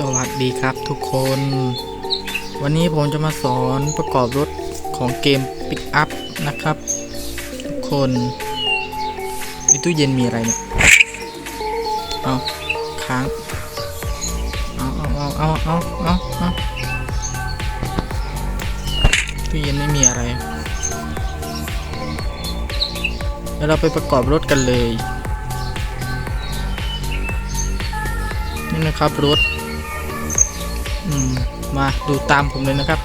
สวัสดีครับทุกคน วันนี้ผมจะมาสอนประกอบรถของเกม Pick Up นะครับ ทุกคนในตู้เย็นมีอะไรเนี่ย เอาค้าง เอาเอาเอาเอาเอาเอาตู้เย็นไม่มีอะไร แล้วเราไปประกอบรถกันเลยนี่นะครับรถ มาดูตามผมเลยนะครับ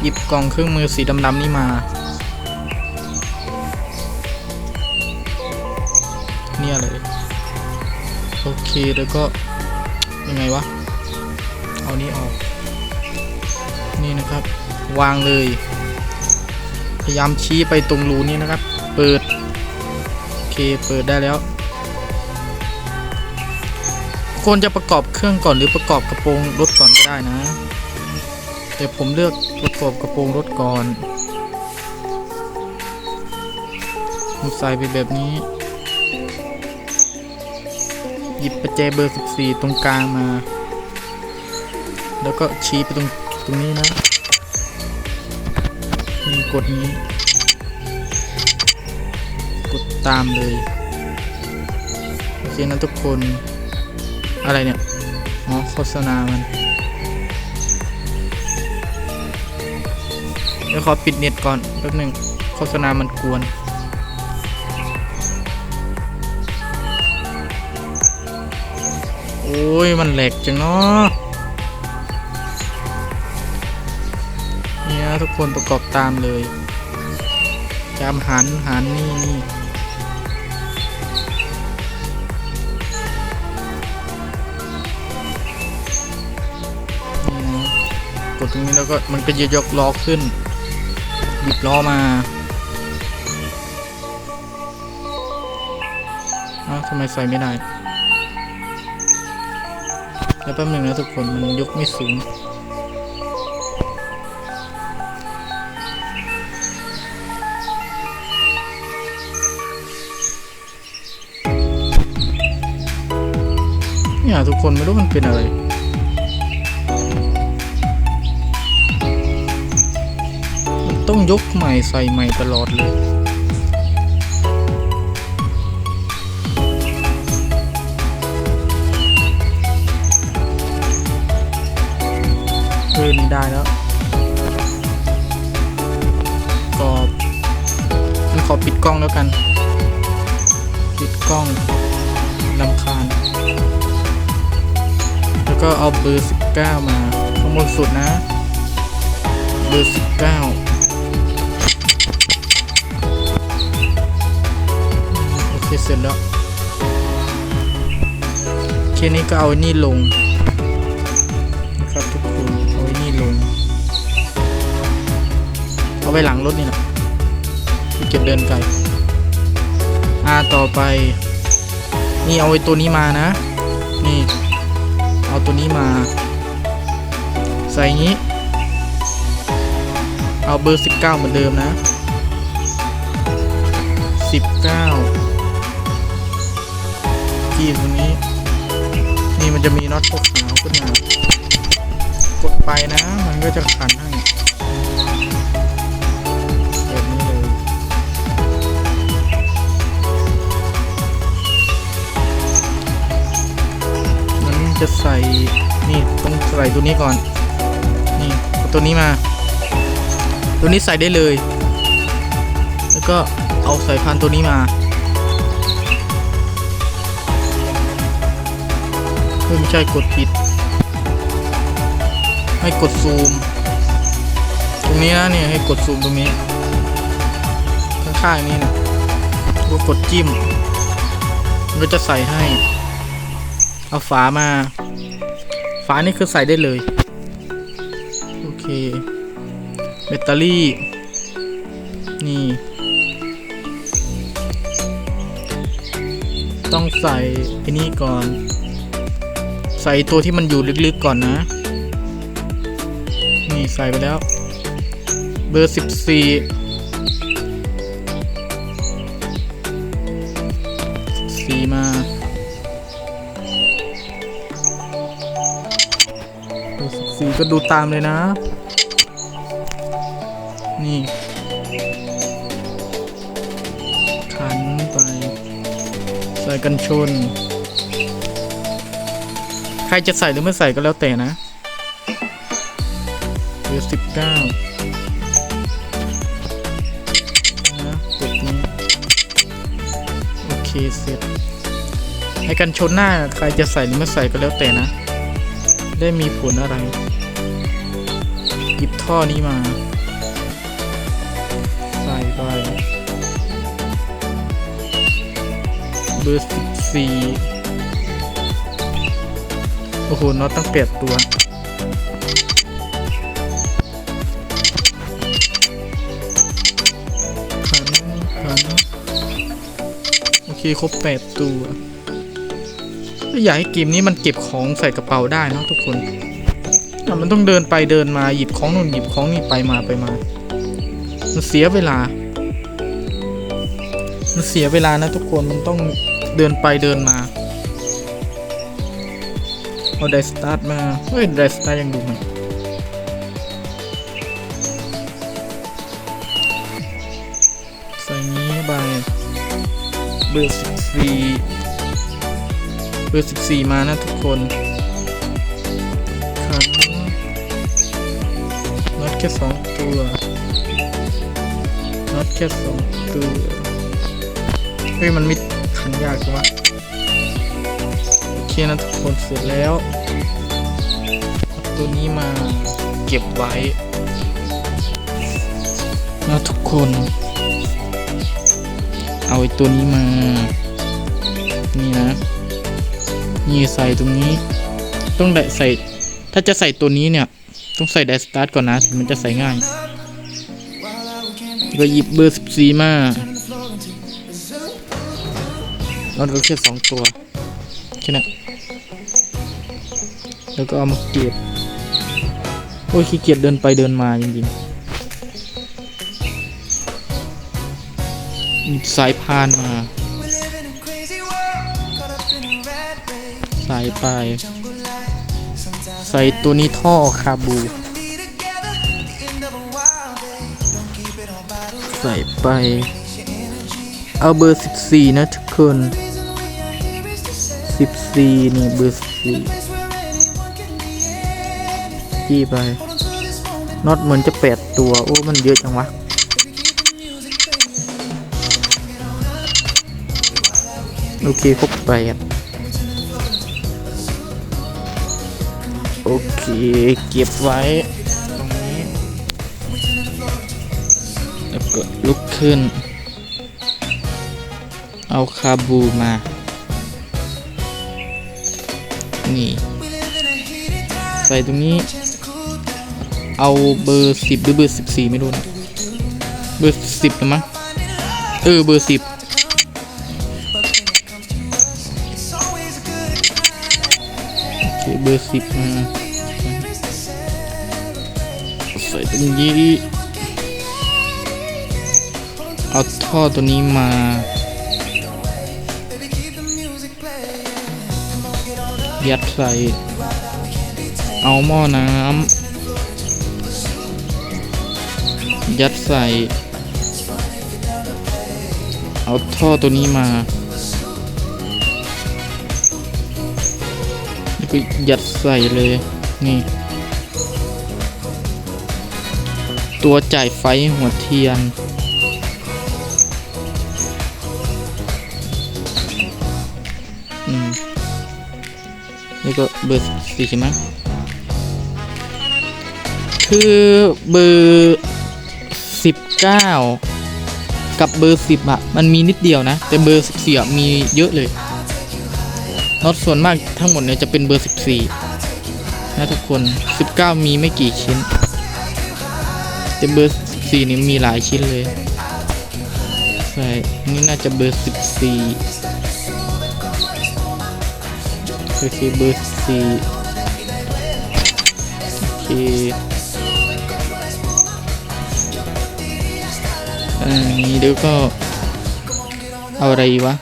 หยิบกล่องเครื่องมือสีดำๆนี่มา เนี่ยเลย โอเคแล้วก็ยังไงวะ เอานี้ออก นี่นะครับ วางเลย พยายามชี้ไปตรงรูนี้นะครับ เปิด โอเค เปิดได้แล้ว ควรจะประกอบเครื่องก่อนหรือประกอบกระโปรงรถก่อนก็ได้นะ แต่ผมเลือกประกอบกระโปรงรถก่อนผมใส่ไปแบบนี้ หยิบประแจเบอร์ 14 ตรงกลางมา แล้วก็ชี้ไปตรงตรงนี้นะนี่กดนี้ กดตามเลย โอเคนะทุกคน อะไรเนี่ย อ๋อ โฆษณา มันเดี๋ยวขอปิดเน็ตก่อนแป๊บหนึ่งโฆษณา มันกวน โอ้ย มันแหลกจังเนาะเนี่ยทุกคนประกอบตามเลยจำหันหันนี่นี่ ดตรงนี้แล้วก็มันก็จะยกล้อขึ้นหยิบล้อมาอ้าวทำไมใส่ไม่ได้แล้วแป๊บหนึ่งนะทุกคนมันยกไม่สูงเนี่ยทุกคนไม่รู้มันเป็นอะไร ต้องยกใหม่ใส่ใหม่ตลอดเลยเออนี่ได้แล้วกรอบมันขอปิดกล้องแล้วกัน ปิดกล้องลำคาญ แล้วก็เอาเบอร์ 19 มาข้างบนสุดนะเบอร์19 เสร็จแล้วแค่นี้ก็เอานี่ลงนะครับทุกคนเอาไว้นี่ลง เอาไว้หลังรถนี่แหละที่เก็บเดินไกลอ่าต่อไป นี่เอาไว้ตัวนี้มานะ นี่ เอาตัวนี้มา ใส่ยี้ เอาเบอร์ 19 เหมือนเดิมนะ 19 กีบตรงนี้ นี่มันจะมีน็อตพวกขาวขึ้นมากดไปนะ มันก็จะขันให้แบบนี้เลยมันจะใส่นี่ต้องใส่ตัวนี้ก่อน นี่เอาตัวนี้มา ตัวนี้ใส่ได้เลย แล้วก็เอาสายพานตัวนี้มา ไม่ใช่กดผิด ให้กดซูม ตรงนี้นะเนี่ยให้กดซูมตรงนี้ ข้างๆนี้นะก็กดจิ้มก็จะใส่ให้ เอาฝามา ฝานี่คือใส่ได้เลย โอเคแบตเตอรี่ นี่ ต้องใส่ไอ้นี่ก่อน ใส่ตัวที่มันอยู่ลึกๆก่อนนะ นี่ใส่ไปแล้ว เบอร์สิบสี่สี่มาสีก็ดูตามเลยนะ นี่ขันไป ใส่กันชน ใครจะใส่หรือไม่ใส่ก็แล้วแต่นะเหลือสิบเก้านะกดนี้ โอเค เสร็จ ให้กันชนหน้า ใครจะใส่หรือไม่ใส่ก็แล้วแต่นะ ได้มีผลอะไร หยิบท่อนี้มา ใส่ไปเบอร์สิบสี่ โอ้โหน็อตตั้งแปดตัว ขันขันโอเค ครบแปดตัว อยากให้เกมนี้มันเก็บของใส่กระเป๋าได้นะทุกคนอ่มันต้องเดินไปเดินมาหยิบของนู่นหยิบของนี่ไปมาไปมา มันเสียเวลา มันเสียเวลานะทุกคนมันต้องเดินไปเดินมา เอาไดสตาร์ทมา เฮ้ยไดสตาร์ทยังดูมันใส่นี้ไปเบอร์สิบสี่เบอร์สิบสี่มานะทุกคนขันน็อตแค่สองตัวน็อตแค่สองตัว เฮ้ย มันมิดขันยากจังวะ นะทุกคนเสร็จแล้ว ตัวนี้มาเก็บไว้นะทุกคน เอาไอ้ตัวนี้มา นี่นะ นี่ใส่ตรงนี้ ต้องได้ใส่ ถ้าจะใส่ตัวนี้เนี่ย ต้องใส่ไดสตาร์ทก่อนนะถึงมันจะใส่ง่ายก็หยิบเบอร์สิบสี่มาเราเหลือแค่สองตัวแค่นั้น แล้วก็เอามาเก็บ โอ้ยขี้เกียจเดินไปเดินมาจริงๆหยิบสายพานมาใส่ไป ใส่ตัวนี้ท่อคาบู ใส่ไป เอาเบอร์สิบสี่นะทุกคนสิบสี่นี่เบอร์สิบสี่ จี้ไปน็อตเหมือนจะแปดตัว โอ้ มันเยอะจังวะ โอเคครบแปดโอเค เก็บไว้ตรงนี้แล้วก็ลุกขึ้น เอาคาบูมา นี่ ใส่ตรงนี้ เอาเบอร์สิบหรือเบอร์สิบสี่ไม่รู้นะเบอร์สิบนะมั้งเออเบอร์สิบเบอร์สิบใส่ตรงนี้เอาท่อตัวนี้มายัดใส่เอาหม้อน้ำ ยัดใส่ เอาท่อตัวนี้มาแล้วก็ยัดใส่เลย นี่ ตัวจ่ายไฟหัวเทียน อืมนี่ก็เบอร์สี่ใช่ไหมคือเบอร์ สิบเก้ากับเบอร์สิบอะมันมีนิดเดียวนะ แต่เบอร์สิบสี่มีเยอะเลยน็อตส่วนมากทั้งหมดเนี่ยจะเป็นเบอร์สิบสี่นะทุกคนสิบเก้ามีไม่กี่ชิ้น แต่เบอร์สิบสี่นี่มีหลายชิ้นเลยใช่นี่น่าจะเบอร์สิบสี่โอเคเบอร์สี่โอเค อันนี้ดี๋ยวก็เอาอะไรวะ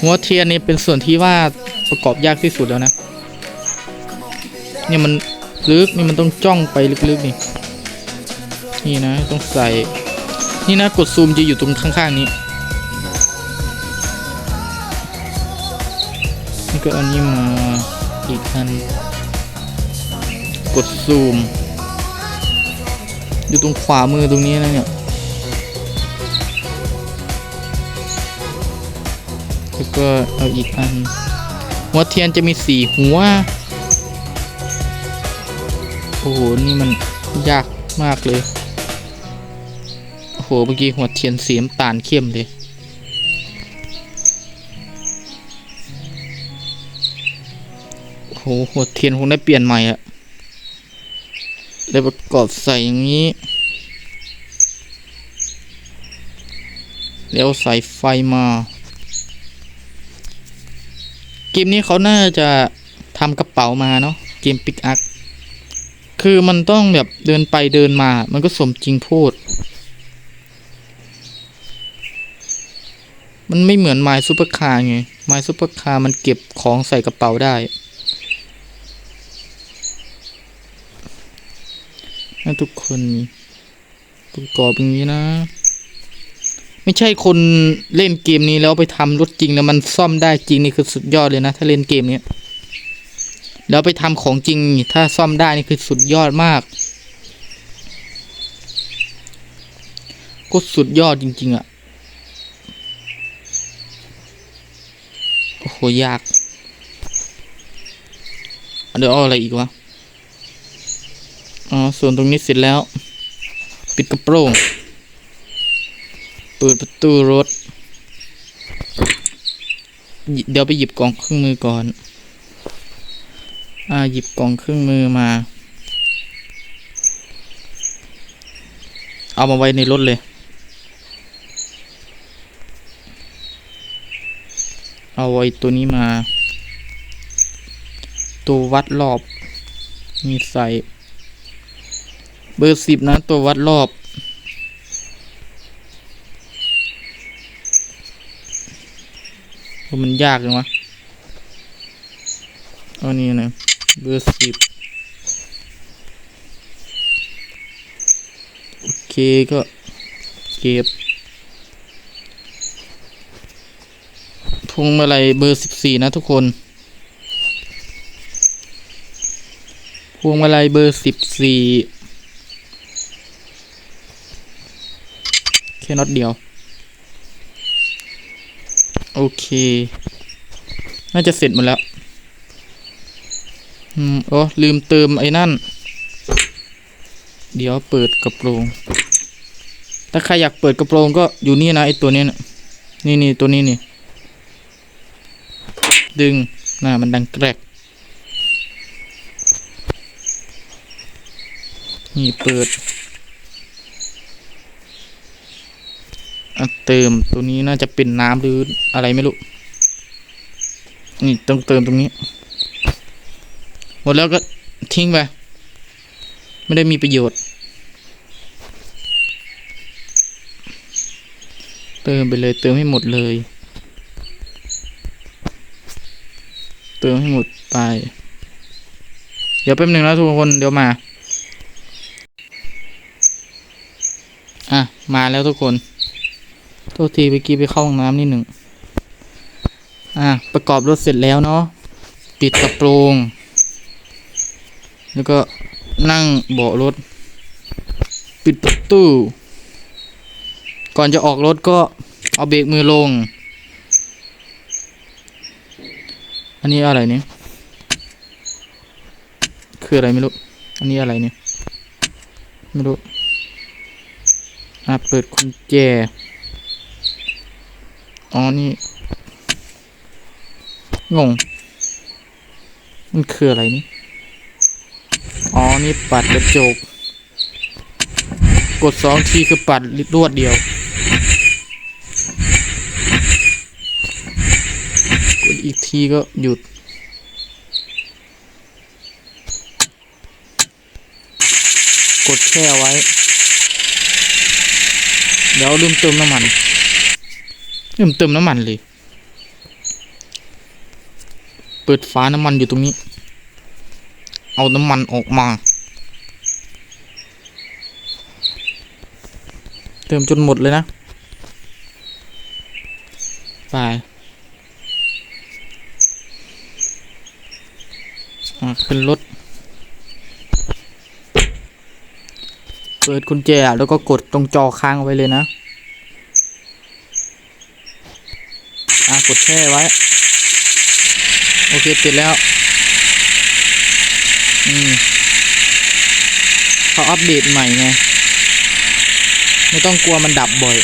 หัวเทียนนี่เป็นส่วนที่ว่าประกอบยากที่สุดแล้วนะ เนี่ยมันลึกนี่มันต้องจ้องไปลึกๆนี่ นี่นะต้องใส่ นี่นะกดซูมจะอยู่ตรงข้างๆนี้ นี่ก็อันนี้มาอีกอัน กดซูม อยู่ตรงขวามือตรงนี้นะเนี่ย แล้วก็เอาอีกอัน หัวเทียนจะมีสี่หัว โอ้โห นี่มันยากมากเลย โอ้โห เมื่อกี้หัวเทียนสีน้ำตาลเข้มเลยโอ้โห หัวเทียนคงได้เปลี่ยนใหม่อะเลยประกอบใส่อย่างนี้ แล้วใส่ไฟมา เกมนี้เขาน่าจะทำกระเป๋ามาเนาะเกมปิกอักคือมันต้องแบบเดินไปเดินมา มันก็สมจริงพูด มันไม่เหมือนไมซูเปอร์คาร์ไงไมซูเปอร์คาร์มันเก็บของใส่กระเป๋าได้ทุกคนประกอบอย่างนี้นะ ไม่ใช่คนเล่นเกมนี้แล้วไปทำรถจริงแล้วมันซ่อมได้จริงนี่คือสุดยอดเลยนะ ถ้าเล่นเกมเนี้ยแล้วไปทำของจริงนี่ถ้าซ่อมได้นี่คือสุดยอดมากก็สุดยอดจริง ๆอะ่ะโอ้โหยากเดี๋ยวออะไรอีกวะอ๋อส่วนตรงนี้เสร็จแล้ว ปิดกระโปรง เปิดประตูรถ เดี๋ยวไปหยิบกล่องเครื่องมือก่อน อ่า หยิบกล่องเครื่องมือมา เอามาไว้ในรถเลย เอาไว้ตัวนี้มา ตัววัดรอบ มีใส่ เบอร์สิบนะ ตัววัดรอบ มันยากจังวะอานี่นะเบอร์สิบโอเคก็เก็บพวงมาลัยเบอร์สิบสี่นะทุกคน พวงมาลัยเบอร์สิบสี่แค่น็อตเดียว โอเค น่าจะเสร็จหมดแล้ว อืมโอ้ลืมเติมไอ้นั่น เดี๋ยวเปิดกระโปรง ถ้าใครอยากเปิดกระโปรงก็อยู่นี่นะไอ้ตัวนี้นะนี่นี่ตัวนี้นี่ ดึงน่ามันดังแกรกนี่เปิดอะ เติมตัวนี้น่าจะเป็นน้ำหรืออะไรไม่รู้ นี่ต้องเติมตรงนี้ หมดแล้วก็ทิ้งไป ไม่ได้มีประโยชน์ เติมไปเลยเติมให้หมดเลย เติมให้หมดไป เดี๋ยวแป๊บหนึ่งนะทุกคนเดี๋ยวมา อะ มาแล้วทุกคน โทษทีเมื่อกี้ไปเข้าห้องน้ำนิดหนึ่งอะประกอบรถเสร็จแล้วเนาะปิดกระโปรง แล้วก็นั่งเบาะรถ ปิดประตู ก่อนจะออกรถก็เอาเบรกมือลง อันนี้อะไรเนี่ย คืออะไรไม่รู้ อันนี้อะไรเนี่ย ไม่รู้อะเปิดกุญแจ อ๋อ นี่ งง มันคืออะไรนี่ อ๋อ นี่ปัดกระจก กดสองทีคือปัดรวดเดียว กดอีกทีก็หยุดกดแช่ไว้ เดี๋ยวลืมเติมน้ำมัน ลืมเติมน้ำมันเลย เปิดฝาน้ำมันอยู่ตรงนี้ เอาน้ำมันออกมา เติมจนหมดเลยนะ ไปขึ้นรถ เปิดกุญแจแล้วก็กดตรงจอค้างไว้เลยนะ อะ ก ดแช่ไว้ โอเคติดแล้วอืมเขาอัปเดตใหม่ไง ไม่ต้องกลัวมันดับบ่อย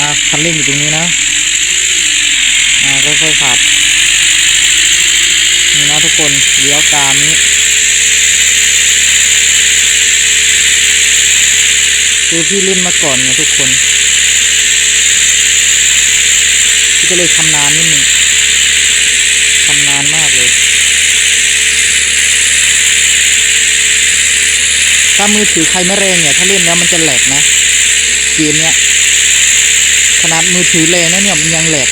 อะคันเร่งอยู่ตรงนี้นะ อ่าค่อยๆขับนี่นะทุกคนเลี้ยวตามนี้ คือพี่เล่นมาก่อนไงทุกคนพี่ ก็เลยชำนาญนิดนึงชำนาญมากเลย ถ้ามือถือใครไม่แรงเนี่ย ถ้าเล่นแล้วมันจะแหลกนะเกมเนี้ยขนาดมือถือแรงนะเนี่ยมันยังแหลก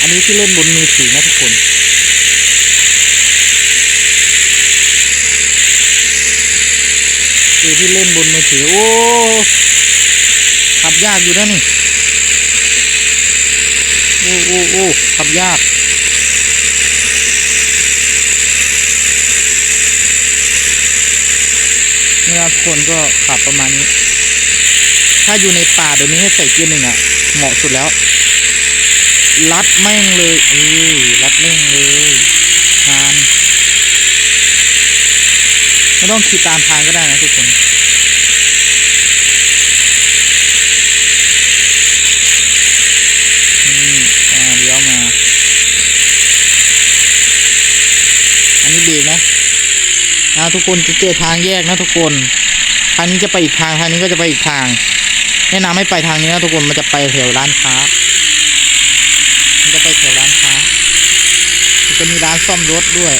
อันนี้ที่เล่นบนมือถือนะทุกคน คือที่เล่นบนมือถือ โอ้ขับยากอยู่นะนี่ โอ้โอ้โอ้ขับยากนี่นะทุกคนก็ขับประมาณนี้ ถ้าอยู่ในป่าเดี๋ยวนี้ให้ใส่เกียร์หนึ่งอะเหมาะสุดแล้ว รัดแม่งเลยเออรัดแม่งเลยทาน ไม่ต้องขี่ตามทางก็ได้นะทุกคนนี่อ่าเลี้ยวมา อันนี้บรกนะนะทุกคนจะเจอทางแยกนะทุกคนทางนี้จะไปอีกทางทางนี้ก็จะไปอีกทาง แนะนำให้ไปทางนี้นะทุกคนมันจะไปแถวร้านค้า มันจะไปแถวร้านค้ามันจะมีร้านซ่อมรถด้วย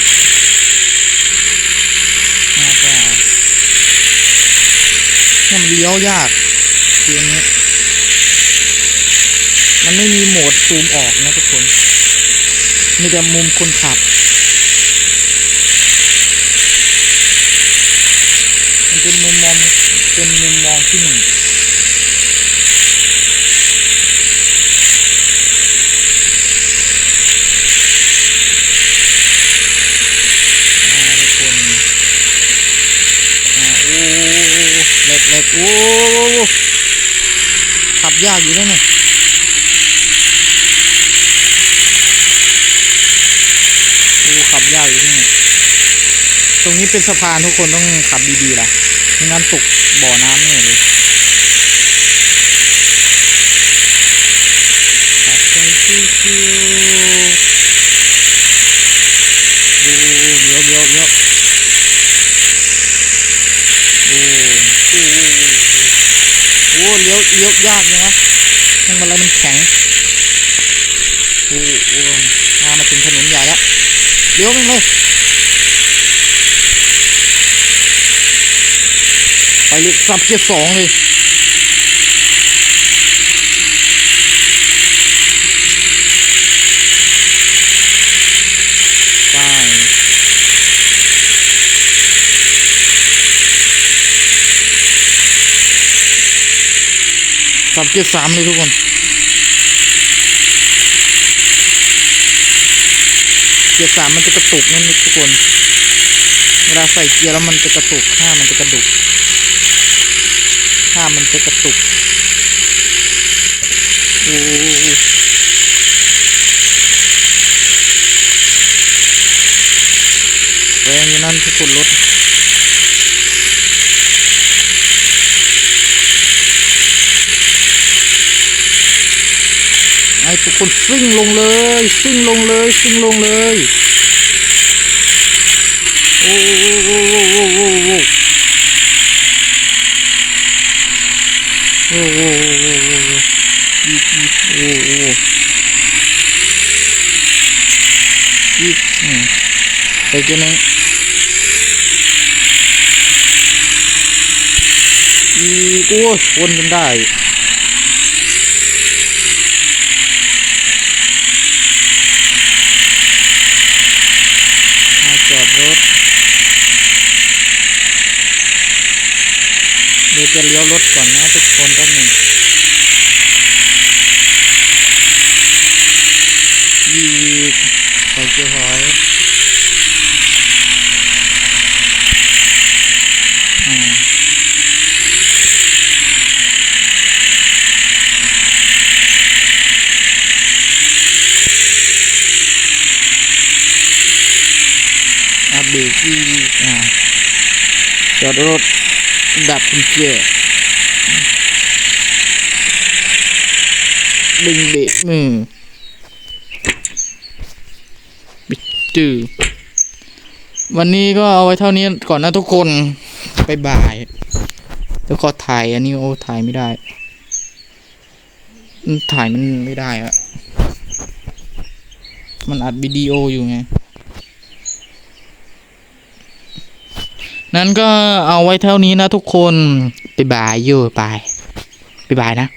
เนี่ยมันเลี้ยวยากเกมนี้มันไม่มีโหมดซูมออกนะทุกคน มีแต่มุมคนขับ มันเป็นมุมมองเป็นมุมมองที่หนึ่ง โอ้ขับยากอยู่นะเนี่ยโอ้ขับยากอยู่นี่นตรงนี้เป็นสะพานทุกคนต้องขับดีๆล่ะไม่งั้นตกบ่อน้ำเนี่ยเลยขับไปชิว โอ้เลี้ยวเลี้ยวยากเนะทางมันอะไรมันแข็งโอ้โอ้มามาถึงถนนใหญ่แล้วเลี้ยวมันเลย ไปเลยสับเกียร์สองเลย สับเกียร์สามเลยทุกคนเกียร์สามมันจะกระตุกนั่นทุกคน เวลาใส่เกียร์แล้วมันจะกระตุกห้ามันจะกระดุกห้ามันจะกระตุกโอ้แรงอยู่นั่นทุกคนรถ ทุกคนซิ่งลงเลยซิ่งลงเลยซิ่งลงเลยโอ้โอ้โอ้โอ้โอ้โอ้โอ้โอ้โอ้โอ้โอ้โอ้โอ้โอ้โอ้อีกอืมไปกันนึงอีกโอ้ชนกันได้ จอดรถ เดี๋ยวจะเลี้ยวรถก่อนนะทุกคนแป๊บหนึ่งยีใส่เกียร์ถอยอ่าอัปเดตที่อ่าจอดรถ ดับกุญแจดึงเบรกมือบิดจือวันนี้ก็เอาไว้เท่านี้ก่อนนะทุกคนไปบ่ายแล้วก็ถ่ายอันนี้โอ้ถ่ายไม่ได้อืมถ่ายมันไม่ได้อะมันอัดวิดีโออยู่ไง นั้นก็เอาไว้เท่านี้นะทุกคนไปบายอยู่ไปไปบายนะ